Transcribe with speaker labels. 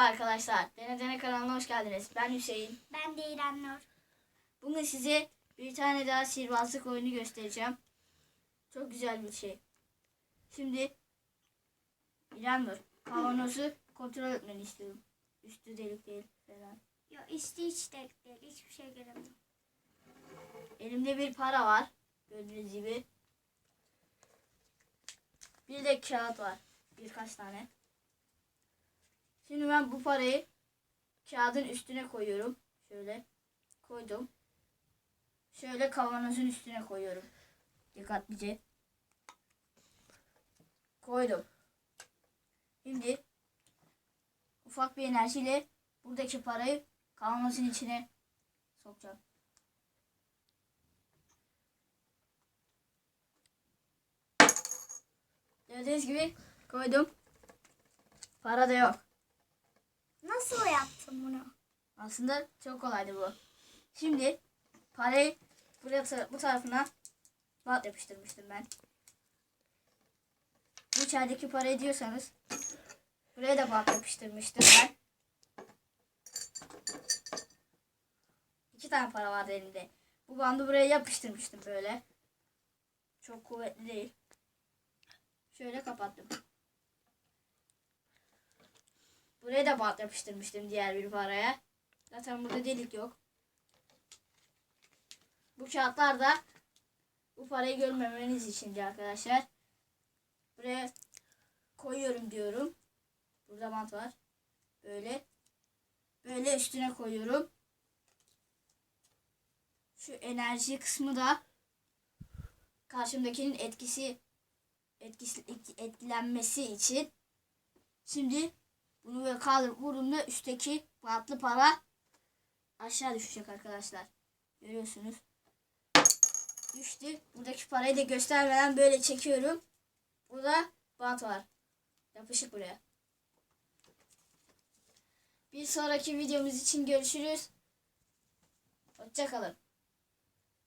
Speaker 1: arkadaşlar. Dene Dene kanalına hoş geldiniz. Ben Hüseyin.
Speaker 2: Ben de İrem Nur.
Speaker 1: Bugün size bir tane daha sihirbazlık oyunu göstereceğim. Çok güzel bir şey. Şimdi İrem Nur, kavanozu kontrol etmeni istiyorum. Üstü delik değil falan.
Speaker 2: Yok üstü hiç tek değil. Hiçbir şey göremiyorum.
Speaker 1: Elimde bir para var. Gördüğünüz gibi. Bir de kağıt var. Birkaç tane. Şimdi ben bu parayı kağıdın üstüne koyuyorum. Şöyle koydum. Şöyle kavanozun üstüne koyuyorum. Dikkatlice. Koydum. Şimdi ufak bir enerjiyle buradaki parayı kavanozun içine sokacağım. Gördüğünüz gibi koydum. Para da yok.
Speaker 2: Nasıl yaptın bunu?
Speaker 1: Aslında çok kolaydı bu. Şimdi parayı buraya bu tarafına bant yapıştırmıştım ben. Bu içerideki parayı diyorsanız buraya da bant yapıştırmıştım ben. İki tane para vardı elimde. Bu bandı buraya yapıştırmıştım böyle. Çok kuvvetli değil. Şöyle kapattım. Buraya da bant yapıştırmıştım diğer bir paraya. Zaten burada delik yok. Bu kağıtlar da bu parayı görmemeniz içindi arkadaşlar. Buraya koyuyorum diyorum. Burada bant var. Böyle. Böyle üstüne koyuyorum. Şu enerji kısmı da karşımdakinin etkisi etkisi etkilenmesi için şimdi bunu böyle kaldırıp vurduğumda üstteki bantlı para aşağı düşecek arkadaşlar. Görüyorsunuz. Düştü. Buradaki parayı da göstermeden böyle çekiyorum. Burada bant var. Yapışık buraya. Bir sonraki videomuz için görüşürüz. Hoşçakalın.